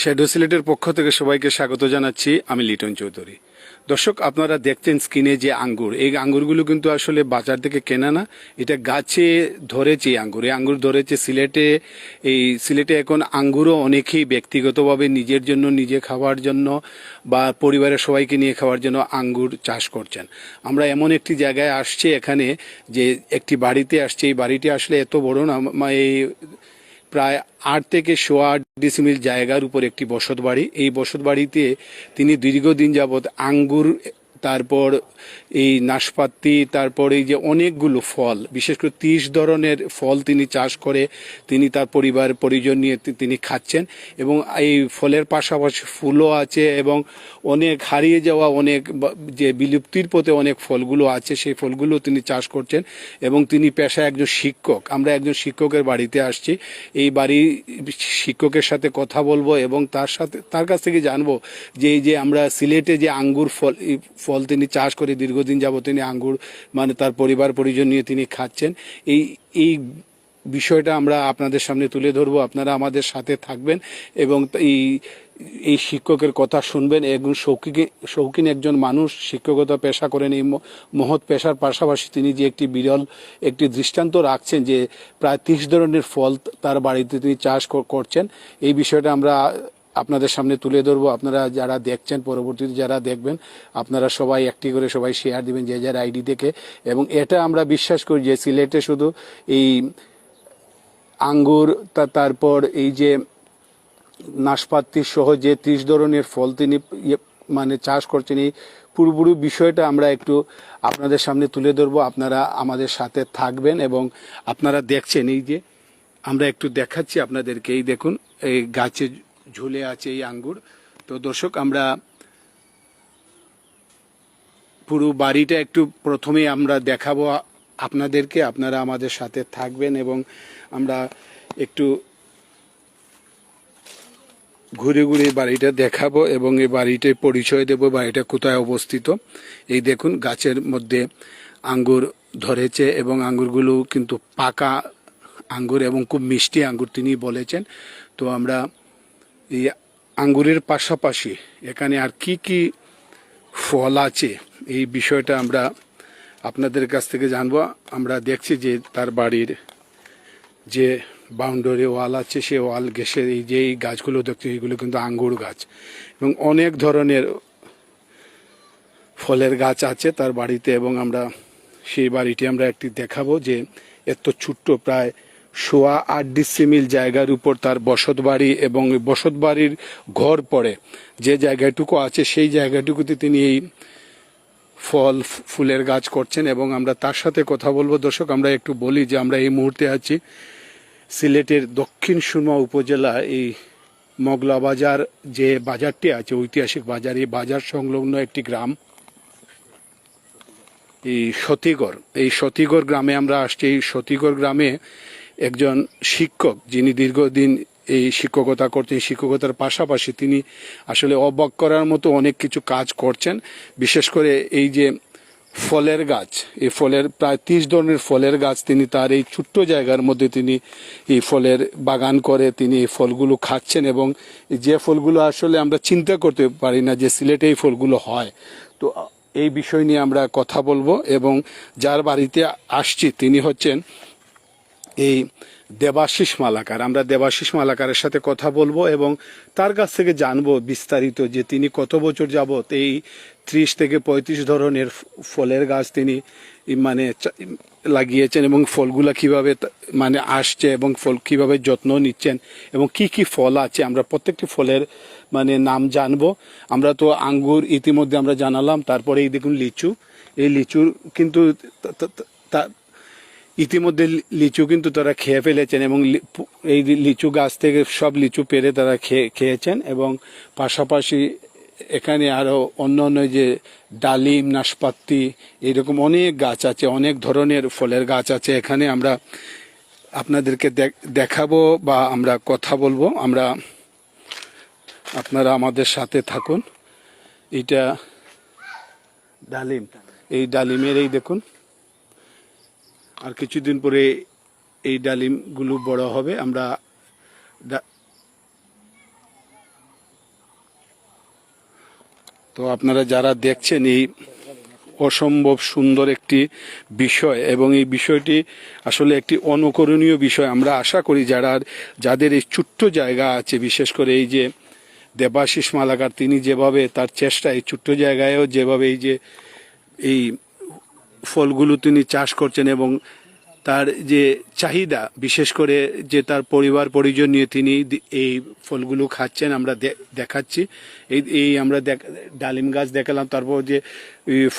Shadow সিলেটের পক্ষ থেকে সবাইকে স্বাগত জানাচ্ছি। আমি লিটন চৌধুরী। দর্শক, আপনারা দেখছেন স্ক্রিনে যে আঙ্গুর। এই আঙ্গুরগুলো কিন্তু আসলে বাজার থেকে কেনা না, এটা গাছে ধরেছে আঙ্গুর। এই আঙ্গুর ধরেছে সিলেটে। এই সিলেটে এখন আঙ্গুরও অনেকেই ব্যক্তিগতভাবে নিজের জন্য, নিজে খাওয়ার জন্য বা পরিবারের সবাইকে নিয়ে খাওয়ার জন্য আঙ্গুর চাষ করছেন। আমরা এমন একটি জায়গায় আসছি এখানে যে একটি বাড়িতে আসছে। এই বাড়িটি আসলে এত বড় না এই প্রায় আট থেকে সোয়া ডিসিমিল জায়গার উপর একটি বসত বাড়ি এই বসত বাড়িতে তিনি দীর্ঘদিন যাবৎ আঙ্গুর, তারপর এই নাশপাতি, তারপর এই যে অনেকগুলো ফল, বিশেষ করে তিরিশ ধরনের ফল তিনি চাষ করে, তিনি তার পরিবার, পরিজন নিয়ে তিনি খাচ্ছেন এবং এই ফলের পাশাপাশি ফুলও আছে এবং অনেক হারিয়ে যাওয়া অনেক যে বিলুপ্তির পথে অনেক ফলগুলো আছে, সেই ফলগুলো তিনি চাষ করছেন এবং তিনি পেশায় একজন শিক্ষক। আমরা একজন শিক্ষকের বাড়িতে আসছি। এই বাড়ি শিক্ষকের সাথে কথা বলব এবং তার সাথে, তার কাছ থেকে জানব যে এই যে আমরা সিলেটে যে আঙ্গুর ফল ফল তিনি চাষ করে দীর্ঘদিন যাবত তিনি আঙ্গুর মানে তার পরিবার, পরিজন নিয়ে তিনি খাচ্ছেন। এই এই বিষয়টা আমরা আপনাদের সামনে তুলে ধরবো। আপনারা আমাদের সাথে থাকবেন এবং এই এই শিক্ষকের কথা শুনবেন একজন শৌখিন শৌখিন একজন মানুষ, শিক্ষকতা পেশা করেন। এই মহৎ পেশার পাশাপাশি তিনি যে একটি বিরল, একটি দৃষ্টান্ত রাখছেন যে প্রায় ত্রিশ ধরনের ফল তার বাড়িতে তিনি চাষ করছেন। এই বিষয়টা আমরা আপনাদের সামনে তুলে ধরবো। আপনারা যারা দেখছেন, পরবর্তীতে যারা দেখবেন, আপনারা সবাই একটি করে সবাই শেয়ার দিবেন যে যার আইডি থেকে এবং এটা আমরা বিশ্বাস করি যে সিলেটে শুধু এই আঙ্গুর তারপর এই যে নাশপাতি সহ যে ত্রিশ ধরনের ফল তিনি ইয়ে মানে চাষ করছেন, এই পুরোপুরি বিষয়টা আমরা একটু আপনাদের সামনে তুলে ধরবো। আপনারা আমাদের সাথে থাকবেন এবং আপনারা দেখছেন এই যে, আমরা একটু দেখাচ্ছি আপনাদেরকে। এই দেখুন, এই গাছে ঝুলে আছে এই আঙ্গুর। তো দর্শক, আমরা পুরো বাড়িটা একটু প্রথমে আমরা দেখাবো আপনাদেরকে। আপনারা আমাদের সাথে থাকবেন এবং আমরা একটু ঘুরে ঘুরে বাড়িটা দেখাবো এবং এই বাড়িটার পরিচয় দেব, বাড়িটা কোথায় অবস্থিত। এই দেখুন, গাছের মধ্যে আঙ্গুর ধরেছে এবং আঙ্গুরগুলো কিন্তু পাকা আঙ্গুর এবং খুব মিষ্টি আঙ্গুর তিনি বলেছেন। তো আমরা এই আঙ্গুরের পাশাপাশি এখানে আর কি কি ফল আছে, এই বিষয়টা আমরা আপনাদের কাছ থেকে জানব। আমরা দেখছি যে তার বাড়ির যে বাউন্ডারি ওয়াল আছে, সে ওয়াল ঘেসে এই যে এই গাছগুলো দেখছি এইগুলো কিন্তু আঙ্গুর গাছ এবং অনেক ধরনের ফলের গাছ আছে তার বাড়িতে এবং আমরা সেই বাড়িটি আমরা একটি দেখাবো যে এত ছোট্ট প্রায় সোয়া আট ডিসিমিল জায়গার উপর তার বসত বাড়ি এবং ওই বসত বাড়ির ঘর পড়ে। যে জায়গাটুকু আছে, সেই জায়গাটুকুতে তিনি এই ফল ফুলের গাছ করছেন এবং আমরা তার সাথে কথা বলব। দর্শক, আমরা একটু বলি যে আমরা এই মুহূর্তে আছি সিলেটের দক্ষিণ সুরমা উপজেলা, এই মগলা বাজার যে বাজারটি আছে, ঐতিহাসিক বাজার, এই বাজার সংলগ্ন একটি গ্রাম। এই সতীগড় এই সতীগড় গ্রামে আমরা আসছি। এই সতীগড় গ্রামে একজন শিক্ষক, যিনি দীর্ঘদিন এই শিক্ষকতা করছেন শিক্ষকতার পাশাপাশি তিনি আসলে অবাক করার মতো অনেক কিছু কাজ করছেন। বিশেষ করে এই যে ফলের গাছ, এই ফলের প্রায় তিরিশ ধরনের ফলের গাছ তিনি তার এই ছোট্ট জায়গার মধ্যে তিনি এই ফলের বাগান করে তিনি এই ফলগুলো খাচ্ছেন এবং যে ফলগুলো আসলে আমরা চিন্তা করতে পারি না যে সিলেটে এই ফলগুলো হয়। তো এই বিষয় নিয়ে আমরা কথা বলব এবং যার বাড়িতে আসছি তিনি হচ্ছেন এই দেবাশিস মালাকার। আমরা দেবাশিস মালাকারের সাথে কথা বলব এবং তার কাছ থেকে জানব বিস্তারিত যে তিনি কত বছর যাবত এই ত্রিশ থেকে পঁয়ত্রিশ ধরনের ফলের গাছ তিনি মানে লাগিয়েছেন এবং ফলগুলা কীভাবে মানে আসছে এবং ফল কীভাবে যত্ন নিচ্ছেন এবং কি কি ফল আছে, আমরা প্রত্যেকটি ফলের মানে নাম জানব। আমরা তো আঙ্গুর ইতিমধ্যে আমরা জানালাম, তারপরে এই দেখুন লিচু। এই লিচুর কিন্তু ইতিমধ্যে লিচু কিন্তু তারা খেয়ে ফেলেছেন এবং এই লিচু গাছ থেকে সব লিচু পেরে তারা খেয়ে, খেয়েছেন এবং পাশাপাশি এখানে আরও অন্য অন্য যে ডালিম, নাশপাতি এরকম অনেক গাছ আছে, অনেক ধরনের ফলের গাছ আছে। এখানে আমরা আপনাদেরকে দেখ- দেখাবো বা আমরা কথা বলব। আমরা আপনারা আমাদের সাথে থাকুন। এটা ডালিম। এই ডালিমের এই দেখুন। আর কিছুদিন পরে এই ডালিমগুলো বড় হবে, আমরা তো আপনারা যারা দেখছেন এই অসম্ভব সুন্দর একটি বিষয় এবং এই বিষয়টি আসলে একটি অনুকরণীয় বিষয়, আমরা আশা করি যারা, যাদের এই ছোট্ট জায়গা আছে, বিশেষ করে এই যে দেবাশিস মালাকার, তিনি যেভাবে তার চেষ্টা এই ছোট্ট জায়গায়ও যেভাবে এই যে, এই ফলগুলো তিনি চাষ করছেন এবং তার যে চাহিদা, বিশেষ করে যে তার পরিবার, পরিজন নিয়ে তিনি এই ফলগুলো খাচ্ছেন, আমরা দেখাচ্ছি। এই এই আমরা ডালিম গাছ দেখালাম, তারপর যে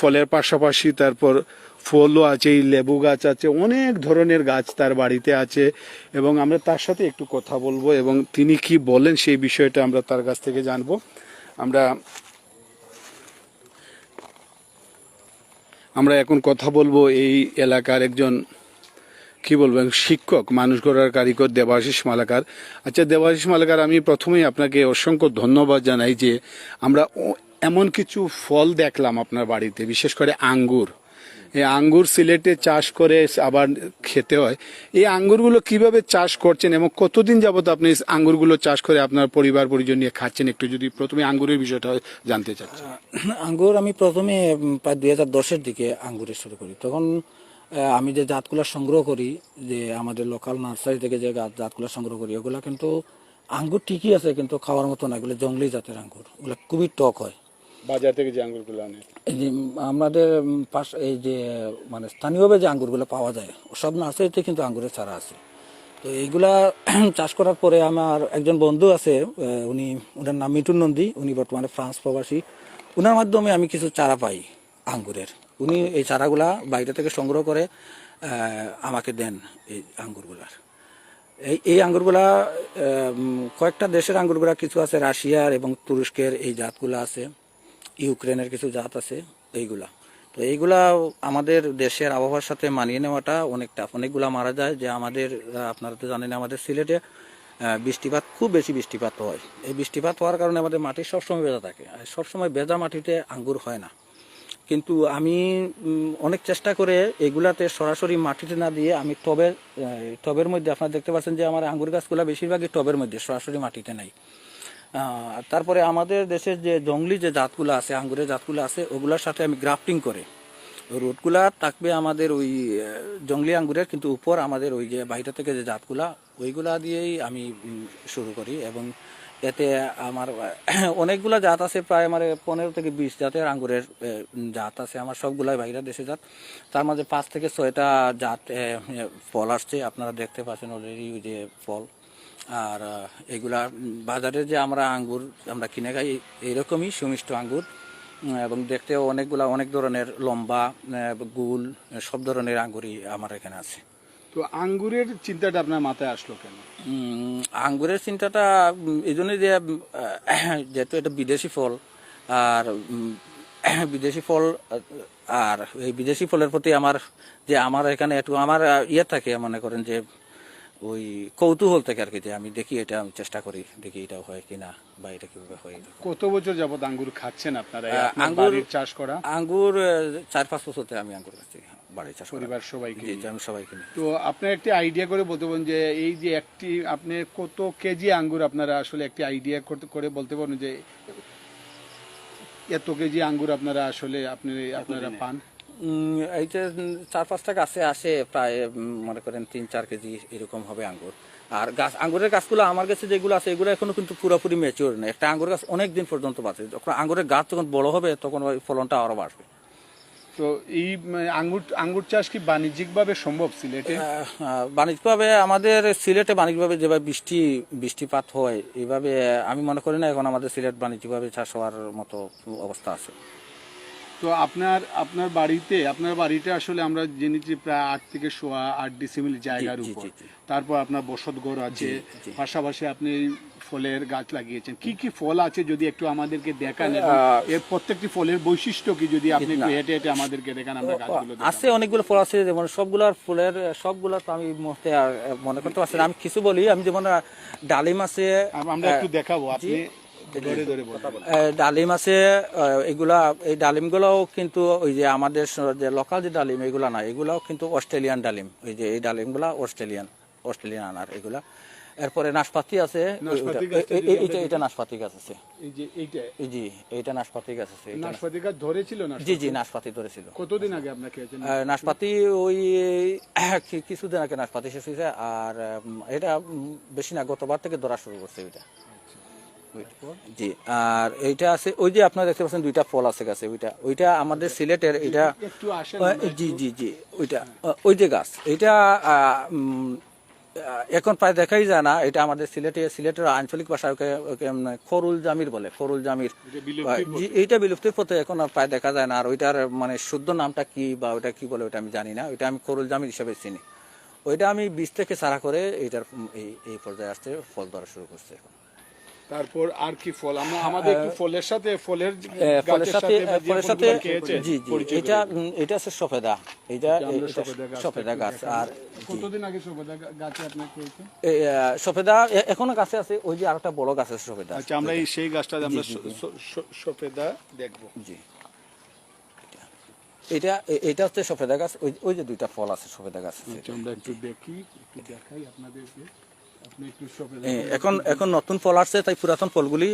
ফলের পাশাপাশি তারপর ফলও আছে, এই লেবু গাছ আছে, অনেক ধরনের গাছ তার বাড়িতে আছে এবং আমরা তার সাথে একটু কথা বলব এবং তিনি কি বলেন সেই বিষয়টা আমরা তার কাছ থেকে জানব। আমরা আমরা এখন কথা বলব এই এলাকার একজন, কি বলবেন শিক্ষক, মানুষ গড়ার কারিগর দেবাশিস মালাকার। আচ্ছা দেবাশিস মালাকার, আমি প্রথমেই আপনাকে অসংখ্য ধন্যবাদ জানাই যে আমরা এমন কিছু ফল দেখলাম আপনার বাড়িতে, বিশেষ করে আঙ্গুর। এই আঙ্গুর সিলেটে চাষ করে আবার খেতে হয়। এই আঙ্গুরগুলো কীভাবে চাষ করছেন এবং কতদিন যাবত আপনি আঙ্গুরগুলো চাষ করে আপনার পরিবার, পরিজন নিয়ে খাচ্ছেন? একটু যদি প্রথমে আঙ্গুরের বিষয়টা জানতে চাচ্ছি। আঙ্গুর আমি প্রথমে প্রায় দুই হাজার দশের দিকে আঙ্গুরের শুরু করি। তখন আমি যে জাতগুলো সংগ্রহ করি, যে আমাদের লোকাল নার্সারি থেকে যে জাতগুলো সংগ্রহ করি, ওগুলো কিন্তু আঙ্গুর ঠিকই আছে, কিন্তু খাওয়ার মতো না। এগুলো জঙ্গলি জাতের আঙ্গুর। ওগুলো খুবই টক হয়। বাজার থেকে যে আঙ্গুরগুলো আনে? এই যে আমাদের পাশ এই যে মানে স্থানীয়ভাবে যে আঙ্গুরগুলো পাওয়া যায় সব নার্সারিতে কিন্তু আঙ্গুরের চারা আছে। তো এইগুলা, চাষ করার পরে আমার একজন বন্ধু আছে উনি, ওনার নাম মিটুন নন্দী, উনি বর্তমানে ফ্রান্স প্রবাসী। ওনার মাধ্যমে আমি কিছু চারা পাই আঙ্গুরের। উনি এই চারাগুলা বাইরে থেকে সংগ্রহ করে আমাকে দেন এই আঙ্গুরগুলার। এই এই আঙ্গুরগুলা কয়েকটা দেশের আঙ্গুরগুলা, কিছু আছে রাশিয়ার এবং তুরস্কের এই জাতগুলো আছে। ইউক্রেনের কিছু জাত আছে, এইগুলা। তো এইগুলা আমাদের দেশের আবহাওয়ার সাথে মানিয়ে নেওয়াটা অনেক টাফ অনেকগুলা মারা যায় যে আমাদের আপনারা তো জানেন আমাদের সিলেটে বৃষ্টিপাত, খুব বেশি বৃষ্টিপাত হয়। এই বৃষ্টিপাত হওয়ার কারণে আমাদের মাটি সবসময় ভেজা থাকে। আর সবসময় ভেজা মাটিতে আঙ্গুর হয় না। কিন্তু আমি অনেক চেষ্টা করে এগুলাতে সরাসরি মাটিতে না দিয়ে আমি টবের টবের মধ্যে, আপনারা দেখতে পাচ্ছেন যে আমার আঙ্গুর গাছগুলো বেশিরভাগই টবের মধ্যে, সরাসরি মাটিতে নাই। তারপরে আমাদের দেশের যে জঙ্গলি যে জাতগুলো আছে, আঙ্গুরের জাতগুলো আছে, ওগুলোর সাথে আমি গ্রাফটিং করে। রোডগুলা থাকবে আমাদের ওই জঙ্গলি আঙ্গুরের, কিন্তু উপর আমাদের ওই যে বাইরে থেকে যে জাতগুলা, ওইগুলা দিয়েই আমি শুরু করি এবং এতে আমার, অনেকগুলা জাত আছে, প্রায় আমার পনেরো থেকে বিশ জাতের আঙ্গুরের জাত আছে, আমার সবগুলাই বাইরের দেশে জাত। তার মাঝে পাঁচ থেকে ছয়টা জাত ফল আসছে, আপনারা দেখতে পাচ্ছেন অলরেডি ওই যে ফল। আর এগুলা বাজারে যে আমরা আঙ্গুর আমরা কিনে খাই এইরকমই সুমিষ্ট আঙ্গুর এবং দেখতেও অনেকগুলা অনেক ধরনের লম্বা গুল সব ধরনের আঙ্গুরই আমার এখানে আছে। তো আঙ্গুরের চিন্তাটা আপনার মাথায় আসলো কেন? আঙ্গুরের চিন্তাটা এই জন্যই যে যেহেতু এটা বিদেশি ফল আর বিদেশি ফল আর এই বিদেশি ফলের প্রতি আমার যে আমার এখানে একটু আমার ইয়ে থাকে মনে করেন যে ওই কৌতূহল থেকে আর কি যে আমি দেখি এটা আমি চেষ্টা করি দেখি এটা হয় কিনা বা এটা কীভাবে হয়। কত বছর যাবত আঙ্গুর খাচ্ছেন আপনারা? আঙ্গুর- চাষ করা? আঙ্গুর চার পাঁচ বছরতে আমি আঙ্গুর গাছটি বাড়ি চাষ পরিবার সবাইকে আমি সবাইকে তো আপনার একটি আইডিয়া করে বলতে পারেন যে এই যে একটি আপনি কত কেজি আঙ্গুর আপনারা আসলে একটি আইডিয়া করে বলতে পারেন যে এত কেজি আঙ্গুর আপনারা আসলে আপনি আপনারা পান? এই যে চার পাঁচটা গাছে আসে প্রায় মনে করেন তিন চার কেজি এরকম হবে আঙ্গুর। আর গাছ আঙ্গুরের গাছগুলো আমার কাছে যেগুলো আছে এগুলো এখনও কিন্তু পুরোপুরি ম্যাচিওর না একটা আঙ্গুর গাছ অনেক দিন পর্যন্ত বাঁচে। যখন আঙ্গুরের গাছ যখন বড় হবে তখন ওই ফলনটা আরও বাড়বে। তো এই আঙ্গুর আঙ্গুর চাষ কি বাণিজ্যিকভাবে সম্ভব সিলেটে? বাণিজ্যিকভাবে আমাদের সিলেটে বাণিজ্যিকভাবে যেভাবে বৃষ্টি বৃষ্টিপাত হয় এইভাবে আমি মনে করি না এখন আমাদের সিলেট বাণিজ্যিকভাবে চাষ হওয়ার মতো অবস্থা আছে। তো আপনার আপনার বাড়িতে আপনার বাড়িতে আসলে আমরা জেনেছি প্রায় আট থেকে সোয়া আট ডিসিমিল জায়গার উপর। তারপর আপনার বসত ঘর আছে। পাশাপাশি আপনি ফলের গাছ লাগিয়েছেন। কি কি ফল আছে যদি একটু আমাদেরকে দেখান এর প্রত্যেকটি ফলের বৈশিষ্ট্য কি যদি আপনি একটু হেঁটে হেঁটে আমাদেরকে দেখান আমরা গাছগুলো আছে অনেকগুলো ফল আছে যেমন সবগুলার ফলের সবগুলা তো আমি মুহূর্তে আর মনে করতে পারছি আমি কিছু বলি আমি যেমন ডালিম আছে আমরা একটু দেখাবো। আপনি ডালিম আছে এগুলা এই ডালিমগুলোও কিন্তু ওই যে আমাদের যে লোকাল যে ডালিম এগুলা না এগুলাও কিন্তু অস্ট্রেলিয়ান ডালিম। ওই যে এই ডালিমগুলা অস্ট্রেলিয়ান অস্ট্রেলিয়ান আনার এগুলা। এরপরে নাশপাতি আছে এইটা এটা নাশপাতি গাছ আছে। এই যে এইটা? জি এইটা নাশপাতি গাছ আছে নাশপাতি গাছ ধরেছিল না জি জি নাশপাতি ধরেছিল। কতদিন আগে আপনার খেয়েছেন নাশপাতি ওই কিছুদিন আগে নাশপাতি শেষ হয়েছে আর এটা বেশি না গতবার থেকে ধরা শুরু করছে এটা জি আর এইটা আছে ওই যে আপনারা দেখতে পাচ্ছেন দুইটা ফল আছে গাছে ওইটা ওইটা আমাদের সিলেটের এটা জি জি জি ওইটা ওই যে গাছ এটা এখন প্রায় দেখাই যায় না এটা আমাদের সিলেটে সিলেটের আঞ্চলিক ভাষায় খরুল জামির বলে খরুল জামির। এইটা বিলুপ্তির পথে এখন আর প্রায় দেখা যায় না আর ওইটার মানে শুদ্ধ নামটা কি বা ওইটা কি বলে ওইটা আমি জানি না ওইটা আমি খরুল জামির হিসাবে চিনি। ওইটা আমি বীজ থেকে সারা করে এইটার এই এই পর্যায়ে আসতে ফল ধরা শুরু করছে এখন। তারপর আর কি ফল? আমরা আমাদের একটু ফলের সাথে ফলের ফলের সাথে ফলের সাথে জি জি এটা এটা আছে সফেদা। এটা সফেদা গাছটা সফেদা গাছ আর কতদিন আগে সবেদা গা- গাছে সফেদা এখনও গাছে আছে ওই যে আরেকটা বড় গাছ আছে সফেদা। আচ্ছা আমরা এই সেই গাছটা আমরা সফেদা দেখব। জি। এটা এটা হচ্ছে সফেদা গাছ ওই ওই যে দুইটা ফল আছে সফেদা গাছ। আছে আচ্ছা আমরা একটু দেখি একটু দেখাই আপনাদেরকে। এখন এখন নতুন ফল আসছে তাই পুরাতন ফলগুলি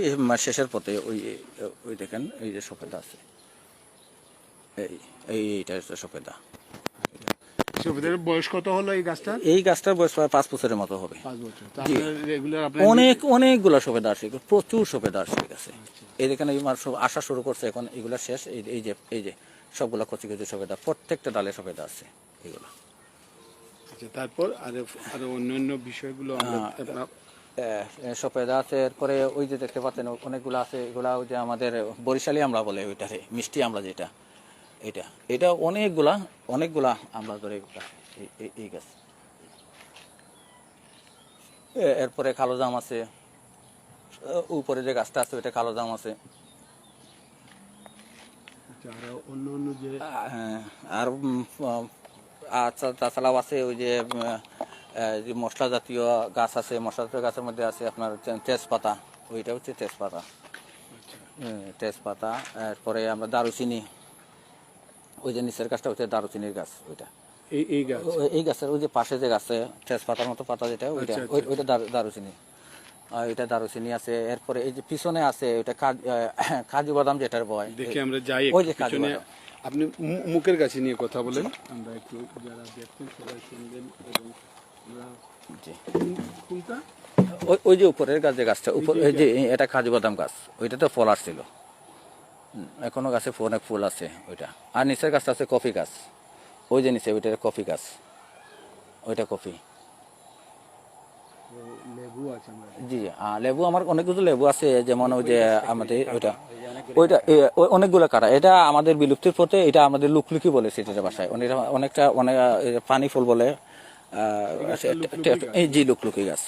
শেষের পথে ওই ওই দেখেন এই যে সফেদা আছে। এই এই এইটা হচ্ছে সফেদা। সফেদার বয়স কত হলো এই গাছটা এই গাছটার বয়স প্রায় পাঁচ বছরের মতো হবে। অনেক অনেকগুলো সফেদা আসে প্রচুর সফেদা আসে গেছে। এই দেখেন এই সব আসা শুরু করছে এখন এগুলা শেষ এই এই যে এই যে সবগুলা কচি কচি সফেদা প্রত্যেকটা ডালে সফেদা আছে এগুলো। তারপর আরও আরও অন্যান্য বিষয়গুলো আমরা ওই যে দেখতে পাচ্ছেন অনেকগুলো আছে এগুলা ওই যে আমাদের বরিশালি আমরা বলে ওইটারে মিষ্টি আমরা যেটা এটা এটা অনেকগুলা অনেকগুলা আমরা ধরে এই- এই- এই গাছ। এরপরে কালো জাম আছে উপরে যে গাছটা আছে ওইটা কালো জাম আছে। আচ্ছা, আরও আর আচ্ছা তাছাড়াও আছে ওই যে মশলা জাতীয় গাছ আছে মশলা জাতীয় গাছের মধ্যে আছে আপনার তেজপাতা ওইটা হচ্ছে তেজপাতা। তেজপাতা এরপরে আমরা দারুচিনি ওই যে নিচের গাছটা হচ্ছে দারুচিনির গাছ ওইটা। এই গাছের ওই যে পাশে যে গাছে তেজপাতার মতো পাতা যেটা ওইটা আচ্ছা, ওইটা দারুচিনি। এটা দারুচিনি আছে এরপরে এই যে পিছনে আছে ওইটা কাজ- বাদাম যেটার বয় দেখি আমরা যাই ওই যে কাজু বাদাম। আপনি মু- মুখের কাছে নিয়ে কথা বলেন। আমরা একটু যারা দেখছেন সবাই শুনবেন এবং আমরা কোনটা? ওই ওই যে উপরের গাছ যে গাছটা উপর এই যে এটা কাজু বাদাম গাছ ওইটা তো ফল আসছিল। হুম, এখনও গাছে অনেক ফুল আছে ওইটা। আর নিচের গাছটা আছে কফি গাছ। ওই যে নিচে ওইটা কফি গাছ। ওইটা কফি। জি আর লেবু আমার অনেকগুলো লেবু আছে যেমন ওই যে আমাদের ওইটা। ওইটা অনেকগুলো কাটা এটা আমাদের বিলুপ্তির পথে এটা আমাদের লুকলুকি বলে সেটা ভাষায়। অনেকটা অনেক পানি ফুল বলে এই জি লুকলুকি গাছ।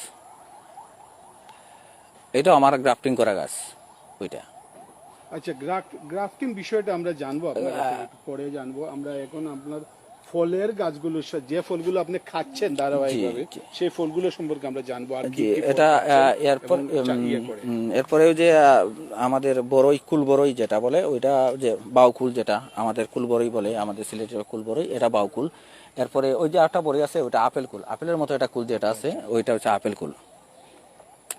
এটা আমার গ্রাফটিং করা গাছ ওইটা। আচ্ছা গ্রাফটিং বিষয়টা আমরা জানব পরে জানব। আমরা এখন আপনার ফলের গাছগুলো যে ফলগুলো আপনি খাচ্ছেন ধারাবাহিকভাবে সেই ফলগুলো সম্পর্কে আমরা জানব আর কি এটা এরপর ইয়ে করে। উম, এরপরে ওই যে আমাদের বড়ই কুল বড়ই যেটা বলে ওইটা যে বাউকুল যেটা আমাদের কুল বড়ই বলে আমাদের সিলেটের কুল বড়ই এটা বাউকুল। এরপরে ওই যে একটা বড়ই আছে ওইটা আপেল কুল। আপেলের মতো একটা কুল যেটা আছে ওইটা হচ্ছে আপেল কুল।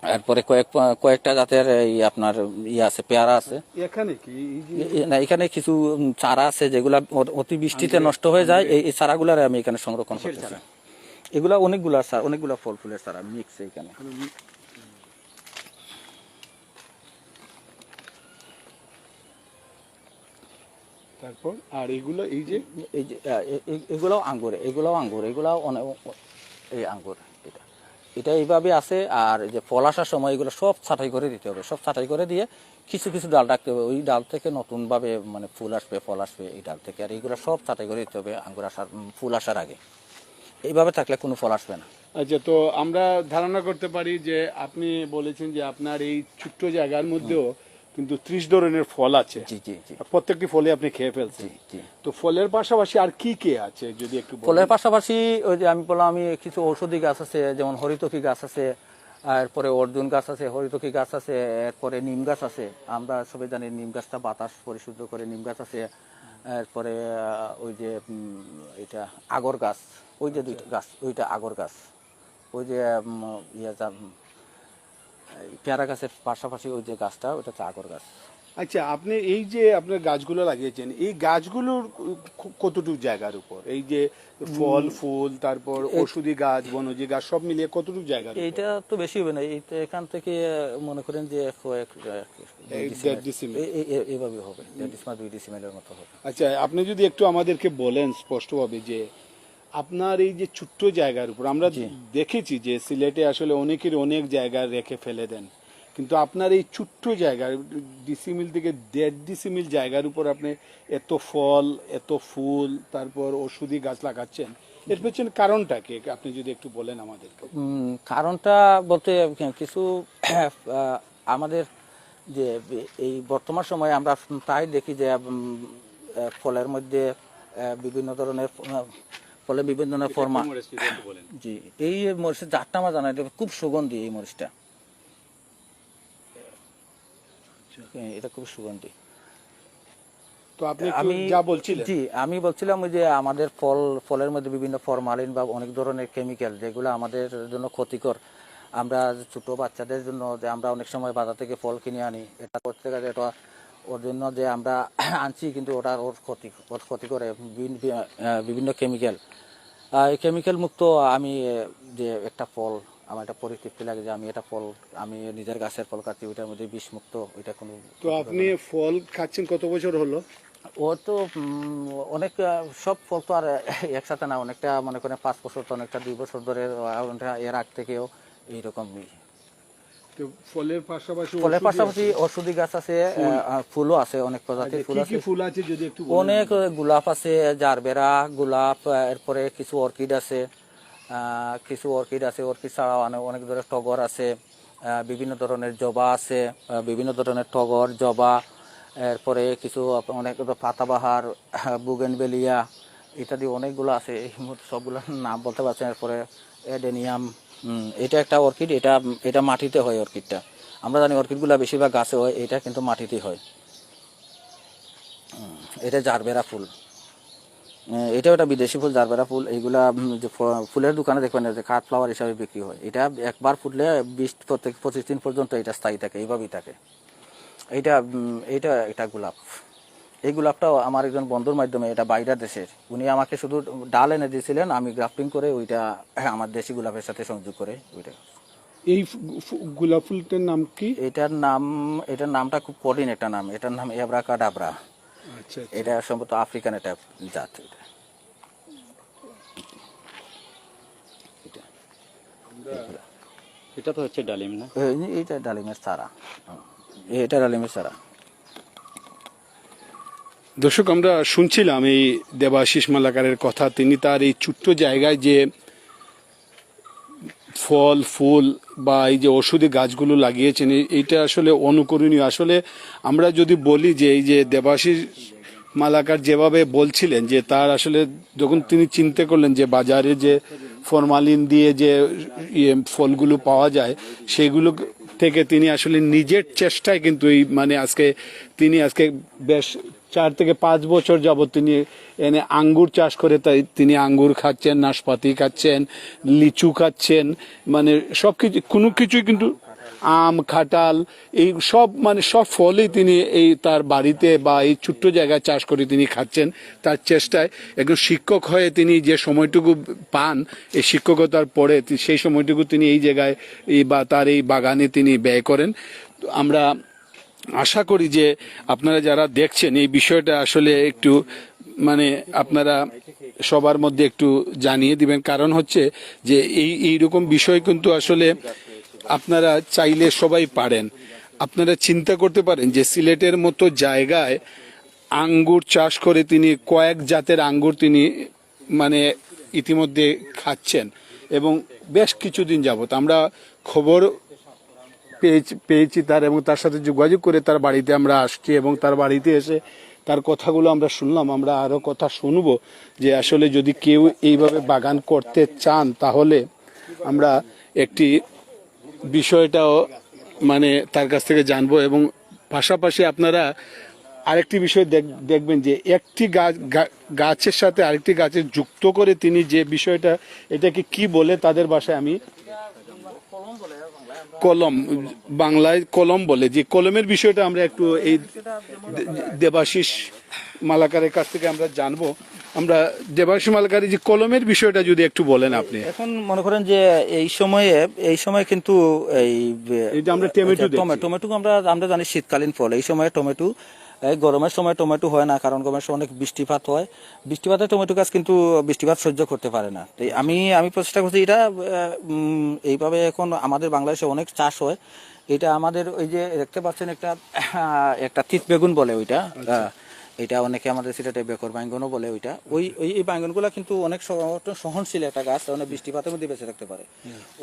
এরপরে কয়েক কয়েকটা জাতের এই আপনার ইয়ে আছে পেয়ারা আছে। এখানে কি? না এখানে কিছু চারা আছে যেগুলা অতি বৃষ্টিতে নষ্ট হয়ে যায়। এই চারাগুলার আমি এখানে সংরক্ষণ করতেছি। এগুলা অনেকগুলা চারা অনেকগুলা ফল ফুলের চারা মিক্স এখানে। তারপর আর এগুলো এই যে এই যে এগুলাও আঙ্গুর এগুলাও আঙ্গুর এগুলাও অনেক এই আঙ্গুর। এটা এইভাবে আছে, আর যে ফল আসার সময় এগুলো সব ছাঁটাই করে দিতে হবে। সব ছাঁটাই করে দিয়ে কিছু কিছু ডাল রাখতে হবে। ওই ডাল থেকে নতুনভাবে মানে ফুল আসবে, ফল আসবে এই ডাল থেকে। আর এইগুলো সব ছাঁটাই করে দিতে হবে আঙ্গুর আসার ফুল আসার আগে। এইভাবে থাকলে কোনো ফল আসবে না। আচ্ছা তো আমরা ধারণা করতে পারি যে আপনি বলেছেন যে আপনার এই ছোট্ট জায়গার মধ্যেও কিন্তু ত্রিশ ধরনের ফল আছে। জি জি জি। প্রত্যেকটি ফলে আপনি খেয়ে ফেলছেন। তো ফলের পাশাপাশি আর কি কি আছে যদি একটু ফলের পাশাপাশি ওই যে আমি বললাম আমি কিছু ঔষধি গাছ আছে যেমন হরিতকি গাছ আছে এরপরে অর্জুন গাছ আছে হরিতকি গাছ আছে এরপরে নিম গাছ আছে। আমরা সবাই জানি নিম গাছটা বাতাস পরিশুদ্ধ করে নিম গাছ আছে। এরপরে ওই যে এটা আগর গাছ ওই যে দুইটা গাছ ওইটা আগর গাছ। ওই যে ইয়ে পেয়ারা গাছের পাশাপাশি ওই যে গাছটা ওটা হচ্ছে আগর গাছ। আচ্ছা আপনি এই যে আপনার গাছগুলো লাগিয়েছেন এই গাছগুলোর কতটুকু জায়গার উপর? এই যে ফল ফুল তারপর ওষুধি গাছ বনজি গাছ সব মিলিয়ে কতটুকু উপর? এইটা তো বেশি হবে না এইটা এখান থেকে মনে করেন যে এইভাবে হবে দুই ডিসিমেলের মতো হবে। আচ্ছা আপনি যদি একটু আমাদেরকে বলেন স্পষ্টভাবে যে আপনার এই যে ছোট্ট জায়গার উপর আমরা দেখেছি যে সিলেটে আসলে অনেকের অনেক জায়গা রেখে ফেলে দেন। কিন্তু আপনার এই ছোট্ট জায়গা ডিসিমিল থেকে দেড় ডিসিমিল জায়গার উপর আপনি এত ফল এত ফুল তারপর ওষুধি গাছ লাগাচ্ছেন এর পেছনে কারণটা কি? আপনি যদি একটু বলেন আমাদেরকে। কারণটা বলতে কিছু আমাদের যে এই বর্তমান সময়ে আমরা প্রায় দেখি যে ফলের মধ্যে বিভিন্ন ধরনের ফলে বিভিন্ন ধরনের ফরমা জি এই মরিচের জাতটা আমার জানা এটা খুব সুগন্ধি এই মরিচটা। হ্যাঁ, এটা খুব সুগন্ধি। তো আপনি একটু যা বলছিলেন। জি আমি বলছিলাম যে আমাদের ফল ফলের মধ্যে বিভিন্ন ফরমালিন বা অনেক ধরনের কেমিক্যাল যেগুলো আমাদের জন্য ক্ষতিকর। আমরা ছোট বাচ্চাদের জন্য যে আমরা অনেক সময় বাজার থেকে ফল কিনে আনি এটা করতে গেলে এটা ওর জন্য যে আমরা আনছি কিন্তু ওটা ওর ক্ষতি ওর ক্ষতি করে বিভিন্ন- কেমিক্যাল এই কেমিক্যাল মুক্ত আমি যে একটা ফল আমার একটা পরিতৃপ্তি লাগে যে আমি এটা ফল আমি নিজের গাছের ফল খাচ্ছি ওইটার মধ্যে বিষ মুক্ত ওইটা কোনো তো আপনি ফল খাচ্ছেন কত বছর হলো? ও তো অনেক সব ফল তো আর একসাথে না অনেকটা মনে করেন পাঁচ বছর তো অনেকটা দুই বছর ধরে এর আগ থেকেও এইরকম ফলের পাশাপাশি ফলের ওষুধি পাশাপাশি ওষুধি গাছ আছে ফুলও আছে অনেক প্রজাতির ফুল আছে। ফুল আছে যদি একটু অনেক গোলাপ আছে জারবেরা গোলাপ এরপরে কিছু অর্কিড আছে কিছু অর্কিড আছে অর্কিড ছাড়াও অনেক ধরনের টগর আছে বিভিন্ন ধরনের জবা আছে বিভিন্ন ধরনের টগর জবা এরপরে কিছু অনেক পাতাবাহার বুগেনবেলিয়া ইত্যাদি অনেকগুলো আছে এই মুহূর্তে সবগুলোর নাম বলতে পারছেন এরপরে এডেনিয়াম এটা একটা অর্কিড, এটা এটা মাটিতে হয় অর্কিডটা। আমরা জানি অর্কিডগুলো বেশিরভাগ গাছে হয়, এটা কিন্তু মাটিতেই হয়। এটা জারবেরা ফুল। এটাও একটা বিদেশি ফুল, জারবেরা ফুল। এইগুলা যে ফুলের দোকানে দেখবেন যে কাঠ ফ্লাওয়ার হিসাবে বিক্রি হয়। এটা একবার ফুটলে বিশ প্রত্যেক পঁচিশ দিন পর্যন্ত এটা স্থায়ী থাকে, এইভাবেই থাকে। এইটা এইটা এটা গোলাপ। এই গোলাপটাও আমার একজন বন্ধুর মাধ্যমে এটা বাইরের দেশের। উনি আমাকে শুধু ডাল এনে দিয়েছিলেন আমি গ্রাফটিং করে ওইটা আমার দেশি গোলাপের সাথে সংযোগ করে ওইটা। এই গোলাপ ফুলটার নাম কি? এটার নাম এটার নামটা খুব কঠিন একটা নাম। এটার নাম এব্রাকা ডাবরা আচ্ছা। এটা সম্ভবত আফ্রিকান একটা জাত এটা। এটা। তো হচ্ছে ডালিম না? এই- এইটা ডালিমের চারা। হুম। এটা ডালিমের চারা। দর্শক, আমরা শুনছিলাম এই দেবাশিস মালাকারের কথা। তিনি তার এই ছোট্ট জায়গায় যে ফল, ফুল বা এই যে ওষুধি গাছগুলো লাগিয়েছেন এই- এইটা আসলে অনুকরণীয়। আসলে আমরা যদি বলি যে এই যে দেবাশিস মালাকার যেভাবে বলছিলেন যে তার আসলে যখন তিনি চিন্তা করলেন যে বাজারে যে ফরমালিন দিয়ে যে ইয়ে ফলগুলো পাওয়া যায়, সেগুলো থেকে তিনি আসলে নিজের চেষ্টায় কিন্তু এই মানে আজকে তিনি আজকে বেশ চার থেকে পাঁচ বছর যাবত তিনি এনে আঙ্গুর চাষ করে তাই তিনি আঙ্গুর খাচ্ছেন, নাশপাতি খাচ্ছেন, লিচু খাচ্ছেন মানে সব কিছু কোনো কিছুই কিন্তু আম, খাটাল, এই সব মানে সব ফলই তিনি এই তার বাড়িতে বা এই ছোট্ট জায়গায় চাষ করে তিনি খাচ্ছেন তার চেষ্টায়। একজন শিক্ষক হয়ে তিনি যে সময়টুকু পান, এই শিক্ষকতার পরে সেই সময়টুকু তিনি এই জায়গায় এই বা তার এই বাগানে তিনি ব্যয় করেন। আমরা আশা করি যে আপনারা যারা দেখছেন, এই বিষয়টা আসলে একটু মানে আপনারা সবার মধ্যে একটু জানিয়ে দিবেন। কারণ হচ্ছে যে এই, এইরকম বিষয় কিন্তু আসলে আপনারা চাইলে সবাই পারেন। আপনারা চিন্তা করতে পারেন যে সিলেটের মতো জায়গায় আঙ্গুর চাষ করে তিনি কয়েক জাতের আঙ্গুর তিনি মানে ইতিমধ্যে খাচ্ছেন। এবং বেশ কিছুদিন যাবত আমরা খবর পেয়েছি পেয়েছি তার এবং তার সাথে যোগাযোগ করে তার বাড়িতে আমরা আসছি এবং তার বাড়িতে এসে তার কথাগুলো আমরা শুনলাম, আমরা আরও কথা শুনব যে আসলে যদি কেউ এইভাবে বাগান করতে চান তাহলে আমরা একটি বিষয়টাও মানে তার কাছ থেকে জানব এবং পাশাপাশি আপনারা আরেকটি বিষয় দেখ- দেখবেন যে একটি গাছ গাছের সাথে আরেকটি গাছের যুক্ত করে তিনি যে বিষয়টা, এটাকে কি বলে তাদের বাসায় আমি কলম বাংলায় কলম বলে যে কলমের বিষয়টা আমরা একটু এই দেবাশিস মালাকারের কাছ থেকে আমরা জানব। আমরা দেবাশিস মালাকারী যে কলমের বিষয়টা যদি একটু বলেন আপনি। এখন মনে করেন যে এই সময়ে এই সময় কিন্তু এই আমরা টমেটো। টমেটো আমরা আমরা জানি শীতকালীন ফল। এই সময় টমেটো গরমের সময় টমেটো হয় না কারণ গরমের সময় অনেক বৃষ্টিপাত হয়। বৃষ্টিপাতে টমেটো গাছ কিন্তু বৃষ্টিপাত সহ্য করতে পারে না। তাই আমি আমি প্রচেষ্টা করছি এটা এইভাবে এখন আমাদের বাংলাদেশে অনেক চাষ হয়। এটা আমাদের ওই যে দেখতে পাচ্ছেন একটা একটা তিত বেগুন বলে ওইটা। আহ, এটা অনেকে আমাদের সিলেটে বেকর বাইঙ্গনও বলে ওইটা। ওই ওই এই বাইঙ্গনগুলো কিন্তু অনেক সহনশীল একটা গাছ অনেক বৃষ্টিপাতের মধ্যে বেঁচে থাকতে পারে।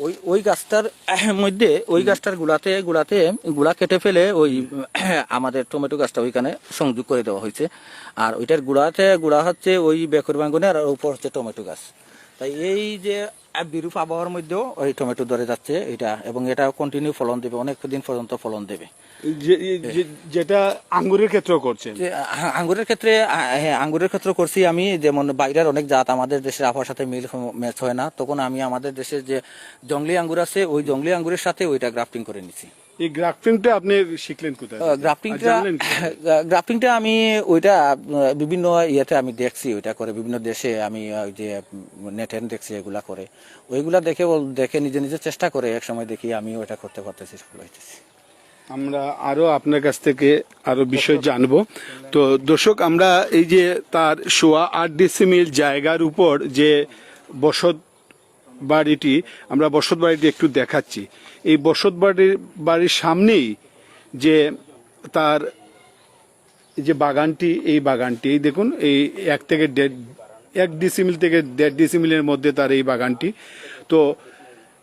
ওই ওই গাছটার মধ্যে ওই গাছটার গুলাতে গুলাতে গুলা কেটে ফেলে ওই আমাদের টমেটো গাছটা ওইখানে সংযোগ করে দেওয়া হয়েছে। আর ওইটার গুড়াতে গুড়া হচ্ছে ওই বেকর বাইঙ্গনে আর উপর হচ্ছে টমেটো গাছ। তাই এই যে বিরূপ আবহাওয়ার মধ্যেও ওই টমেটো ধরে যাচ্ছে এটা এবং এটা কন্টিনিউ ফলন দেবে অনেক দিন পর্যন্ত ফলন দেবে। যেটা আঙ্গুরের ক্ষেত্রেও করছেন। আঙ্গুরের ক্ষেত্রে হ্যাঁ আঙ্গুরের ক্ষেত্রে করছি আমি। যেমন বাইরের অনেক জাত আমাদের দেশের আবহাওয়ার সাথে মিল ম্যাচ হয় না। তখন আমি আমাদের দেশের যে জঙ্গলি আঙ্গুর আছে ওই জঙ্গলি আঙ্গুরের সাথে ওইটা গ্রাফটিং করে নিছি। এই গ্রাফটিংটা আপনি শিখলেন কোথায়? গ্রাফটিংটা গ্রাফটিংটা আমি ওইটা বিভিন্ন ইয়েতে আমি দেখছি ওইটা করে বিভিন্ন দেশে আমি ওই যে নেটেন দেখছি এগুলা করে। ওইগুলা দেখে দেখে নিজে নিজে চেষ্টা করে এক সময় দেখি আমি ওইটা করতে পারতেছি সফল হইতেছি। আমরা আরও আপনার কাছ থেকে আরও বিষয় জানব। তো দর্শক, আমরা এই যে তার সোয়া আট ডিসিমিল জায়গার উপর যে বসত বাড়িটি, আমরা বসত বাড়িটি একটু দেখাচ্ছি। এই বসত বাড়ির বাড়ির সামনেই যে তার যে বাগানটি, এই বাগানটি, এই দেখুন, এই এক থেকে দেড়, এক ডিসিমিল থেকে দেড় ডিসিমিলের মধ্যে তার এই বাগানটি। তো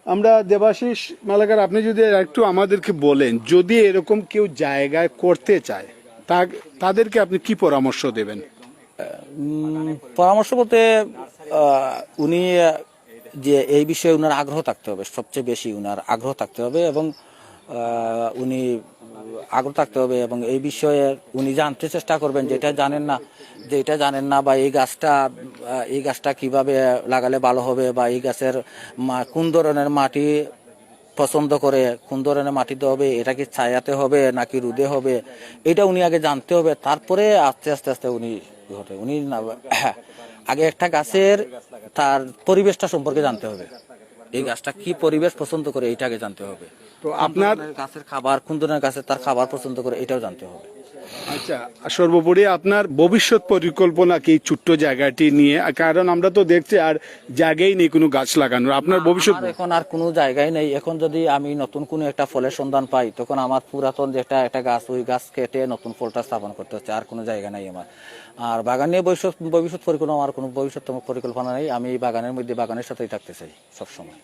আমরা দেবাশিস মালাকার, আপনি যদি একটু আমাদেরকে বলেন, যদি এরকম কেউ জায়গায় করতে চায়, তা, তাদেরকে আপনি কি পরামর্শ দেবেন? পরামর্শ বলতে উনি, যে এই বিষয়ে উনার আগ্রহ থাকতে হবে, সবচেয়ে বেশি উনার আগ্রহ থাকতে হবে এবং উনি আগ্রহ থাকতে হবে এবং এই বিষয়ে উনি জানতে চেষ্টা করবেন, যেটা জানেন না যে এটা জানেন না বা এই গাছটা এই গাছটা কীভাবে লাগালে ভালো হবে বা এই গাছের কোন ধরনের মাটি পছন্দ করে কোন ধরনের মাটিতে হবে এটা কি ছায়াতে হবে নাকি রুদে হবে এটা উনি আগে জানতে হবে। তারপরে আস্তে আস্তে আস্তে উনি ঘটে। উনি আগে একটা গাছের তার পরিবেশটা সম্পর্কে জানতে হবে। এই গাছটা কি পরিবেশ পছন্দ করে এটা আগে জানতে হবে। তো আপনার গাছের খাবার কোন ধরনের গাছের তার খাবার পছন্দ করে এটাও জানতে হবে। আচ্ছা সর্বোপরি আপনার ভবিষ্যৎ পরিকল্পনা কি ছোট্ট জায়গাটি নিয়ে? কারণ আমরা তো দেখছি আর জায়গাই নেই কোনো গাছ লাগানোর। আপনার ভবিষ্যৎ এখন আর কোনো জায়গায় নেই। এখন যদি আমি নতুন কোনো একটা ফলের সন্ধান পাই তখন আমার পুরাতন যেটা একটা গাছ ওই গাছ কেটে নতুন ফলটা স্থাপন করতে হচ্ছে। আর কোনো জায়গা নাই আমার। আর বাগান নিয়ে ভবিষ্যৎ ভবিষ্যৎ পরিকল্পনা আমার কোনো ভবিষ্যৎ পরিকল্পনা নেই। আমি এই বাগানের মধ্যে বাগানের সাথেই থাকতে চাই সবসময়।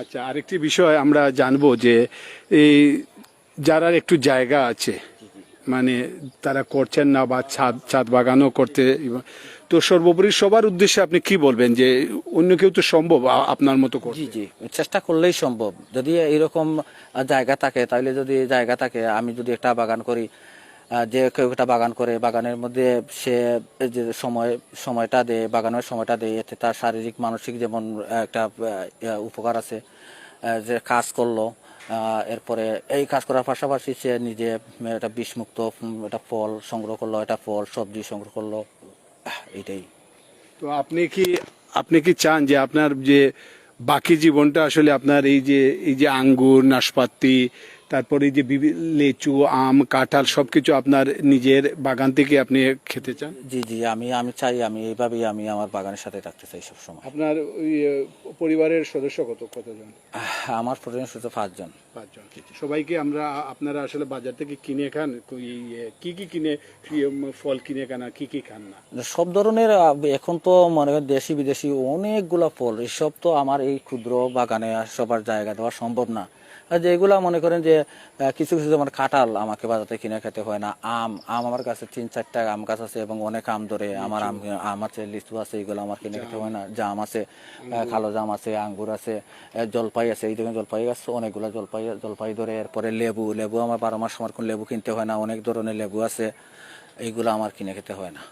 আচ্ছা আরেকটি বিষয় আমরা জানব যে এই যারা একটু জায়গা আছে মানে তারা করছেন না বা ছাদ ছাদ বাগানও করতে তো সর্বোপরি সবার উদ্দেশ্যে আপনি কি বলবেন যে অন্য কেউ তো সম্ভব আপনার মতো জি জি, চেষ্টা করলেই সম্ভব। যদি এরকম জায়গা থাকে তাহলে যদি জায়গা থাকে, আমি যদি একটা বাগান করি যে কেউ একটা বাগান করে, বাগানের মধ্যে সে যে সময়, সময়টা দেয়, বাগানের সময়টা দেয়, এতে তার শারীরিক, মানসিক যেমন একটা উপকার আছে যে কাজ করল এরপরে এই কাজ করার পাশাপাশি সে নিজে একটা বিষমুক্ত একটা ফল সংগ্রহ করল, একটা ফল, সবজি সংগ্রহ করল। এটাই তো আপনি কি আপনি কি চান যে আপনার যে বাকি জীবনটা আসলে আপনার এই যে এই যে আঙ্গুর, নাশপাতি তারপরে যে লিচু আম কাঁঠাল সবকিছু আপনার নিজের বাগান থেকে আপনি খেতে চান? জি জি আমি আমি চাই আমি এইভাবেই আমি আমার বাগানের সাথে থাকতে চাই সবসময়। আপনার ওই পরিবারের সদস্য কত কতজন? আমার প্রতিদিন শুধু পাঁচজন। পাঁচজন। সবাইকে আমরা আপনারা আসলে বাজার থেকে কিনে খান কি কি কিনে ফল কিনে খান আর কি কি খান না? সব ধরনের এখন তো মনে করেন দেশি বিদেশি অনেকগুলো ফল এসব তো আমার এই ক্ষুদ্র বাগানে সবার জায়গা দেওয়া সম্ভব না। আর যেগুলা মনে করেন যে কিছু কিছু যেমন কাঁঠাল আমাকে বাজার থেকে কিনে খেতে হয় না আম আম আমার কাছে তিন চারটা আম গাছ আছে এবং অনেক আম ধরে আমার আম আম আছে লিচু আছে এগুলো আমার কিনে খেতে হয় না। জাম আছে কালো জাম আছে আঙ্গুর আছে জলপাই আছে এই দেখুন জলপাই গাছ অনেকগুলো জলপাই জলপাই ধরে এরপরে লেবু লেবু আমার বারো মাস আমার কোন লেবু কিনতে হয় না অনেক ধরনের লেবু আছে এইগুলো আমার কিনে খেতে হয় না।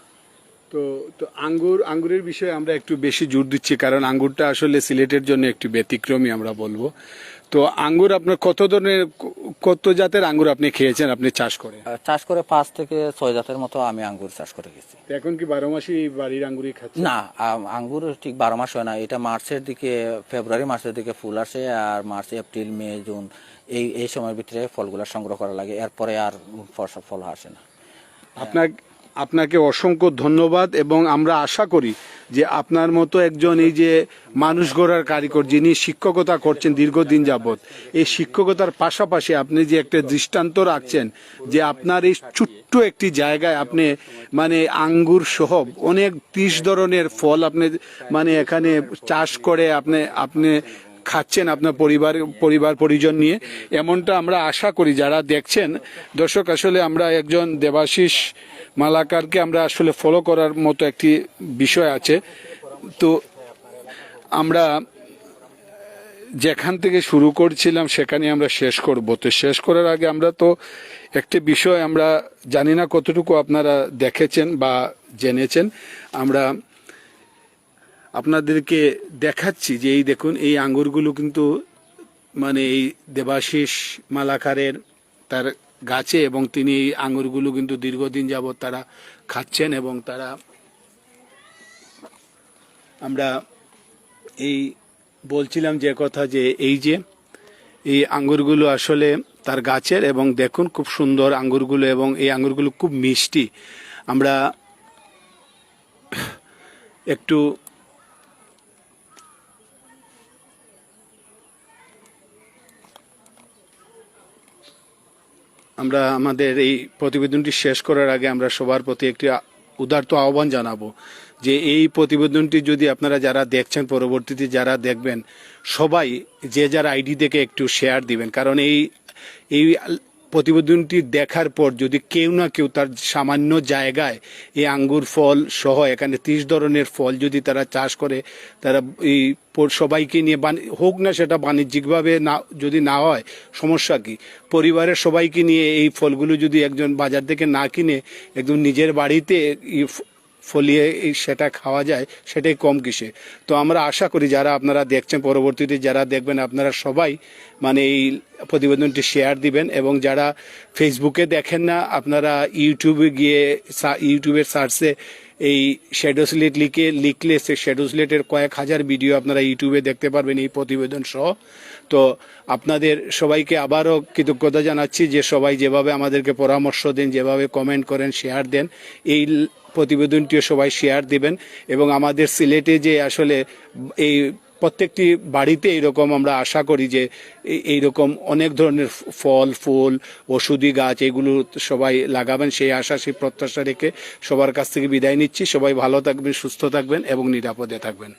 তো তো আঙ্গুর আঙ্গুরের বিষয়ে আমরা একটু বেশি জোর দিচ্ছি কারণ আঙ্গুরটা আসলে সিলেটের জন্য একটু ব্যতিক্রমী আমরা বলব। তো আঙ্গুর আপনার কত ধরনের কত জাতের আঙ্গুর আপনি খেয়েছেন আপনি চাষ করে? চাষ করে পাঁচ থেকে ছয় জাতের মতো আমি আঙ্গুর চাষ করে গেছি এখন কি বারো মাসই বাড়ির আঙ্গুরই খাচ্ছেন না আম- আঙ্গুর ঠিক বারো মাস হয় না। এটা মার্চের দিকে ফেব্রুয়ারি মাসের দিকে ফুল আসে আর মার্চ এপ্রিল মে জুন এই এই সময়ের ভিতরে ফলগুলো সংগ্রহ করা লাগে। এরপরে আর ফল আসে না। আপনার আপনাকে অসংখ্য ধন্যবাদ এবং আমরা আশা করি যে আপনার মতো একজন এই যে মানুষ গড়ার কারিগর যিনি শিক্ষকতা করছেন দীর্ঘদিন যাবৎ, এই শিক্ষকতার পাশাপাশি আপনি যে একটা দৃষ্টান্ত রাখছেন যে আপনার এই ছোট্ট একটি জায়গায় আপনি মানে আঙ্গুর সহ অনেক ত্রিশ ধরনের ফল আপনি মানে এখানে চাষ করে আপনি আপনি খাচ্ছেন আপনার পরিবার পরিবার, পরিজন নিয়ে। এমনটা আমরা আশা করি, যারা দেখছেন, দর্শক আসলে আমরা একজন দেবাশিস মালাকারকে আমরা আসলে ফলো করার মতো একটি বিষয় আছে। তো আমরা যেখান থেকে শুরু করছিলাম সেখানে আমরা শেষ করব। তো শেষ করার আগে আমরা তো একটি বিষয় আমরা জানি না কতটুকু আপনারা দেখেছেন বা জেনেছেন। আমরা আপনাদেরকে দেখাচ্ছি যে এই দেখুন, এই আঙ্গুরগুলো কিন্তু মানে এই দেবাশিস মালাকারের তার গাছে এবং তিনি এই আঙ্গুরগুলো কিন্তু দীর্ঘদিন যাবৎ তারা খাচ্ছেন এবং তারা আমরা এই বলছিলাম যে কথা যে এই যে এই আঙ্গুরগুলো আসলে তার গাছের এবং দেখুন খুব সুন্দর আঙ্গুরগুলো এবং এই আঙ্গুরগুলো খুব মিষ্টি। আমরা একটু আমরা আমাদের এই প্রতিবেদনটি শেষ করার আগে আমরা সবার প্রতি একটি উদারত আহ্বান জানাব যে এই প্রতিবেদনটি যদি আপনারা যারা দেখছেন পরবর্তীতে যারা দেখবেন, সবাই যে যার আইডি থেকে একটু শেয়ার দিবেন। কারণ এই এই প্রতিবেদনটি দেখার পর যদি কেউ না কেউ তার সামান্য জায়গায় এই আঙ্গুর ফল সহ এখানে ত্রিশ ধরনের ফল যদি তারা চাষ করে, তারা এই সবাইকে নিয়ে হোক না সেটা বাণিজ্যিকভাবে না, যদি না হয়, সমস্যা কি? পরিবারের সবাইকে নিয়ে এই ফলগুলো যদি একজন বাজার থেকে না কিনে একদম নিজের বাড়িতে ফলিয়ে এই সেটা খাওয়া যায়, সেটাই কম কিসে। তো আমরা আশা করি যারা আপনারা দেখছেন পরবর্তীতে, যারা দেখবেন আপনারা সবাই মানে এই প্রতিবেদনটি শেয়ার দিবেন এবং যারা ফেসবুকে দেখেন না, আপনারা ইউটিউবে গিয়ে ইউটিউবের সার্চে এই শ্যাডো স্লেট লিখে, লিখলে সে শ্যাডো স্লেটের কয়েক হাজার ভিডিও আপনারা ইউটিউবে দেখতে পারবেন এই প্রতিবেদন সহ। তো আপনাদের সবাইকে আবারও কৃতজ্ঞতা জানাচ্ছি যে সবাই যেভাবে আমাদেরকে পরামর্শ দেন, যেভাবে কমেন্ট করেন শেয়ার দেন, এই প্রতিবেদনটিও সবাই শেয়ার দিবেন এবং আমাদের সিলেটে যে আসলে এই প্রত্যেকটি বাড়িতে এরকম আমরা আশা করি যে এই- এইরকম অনেক ধরনের ফল, ফুল, ওষুধি গাছ এগুলো সবাই লাগাবেন, সেই আশা, সেই প্রত্যাশা রেখে সবার কাছ থেকে বিদায় নিচ্ছি। সবাই ভালো থাকবেন, সুস্থ থাকবেন এবং নিরাপদে থাকবেন।